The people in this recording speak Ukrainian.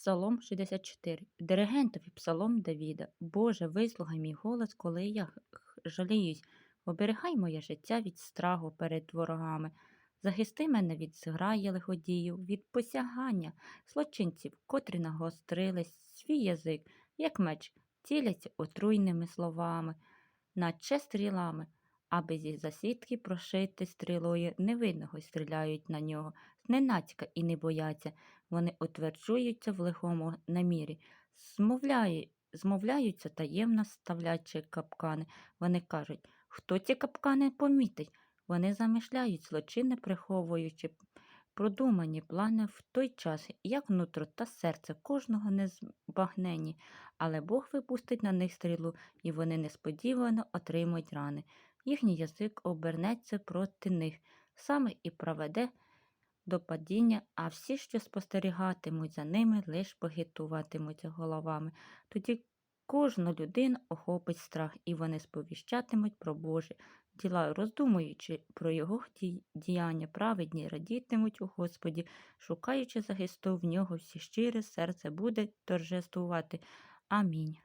Псалом 64. Диригентові Псалом Давіда. Боже, вислухай мій голос, коли я жаліюсь. Оберігай моє життя від страху перед ворогами. Захисти мене від зграї лиходіїв, від посягання злочинців, котрі нагострились свій язик, як меч, ціляться отруйними словами, наче стрілами, аби зі засідки прошити стрілою невинного стріляють на нього, зненацька і не бояться. Вони утверджуються в лихому намірі, змовляє, змовляються таємно ставлячи капкани. Вони кажуть, хто ці капкани помітить? Вони замишляють злочини, приховуючи продумані плани в той час, як нутро та серце кожного не збагнені, але Бог випустить на них стрілу, і вони несподівано отримують рани. Їхній язик обернеться проти них, саме і проведе до падіння, а всі, що спостерігатимуть за ними, лиш похитуватимуться головами. Тоді кожну людину охопить страх, і вони сповіщатимуть про Боже діла, роздумуючи про його діяння, праведні радітимуть у Господі, шукаючи захисту в нього, всі щире серце буде торжествувати. Амінь.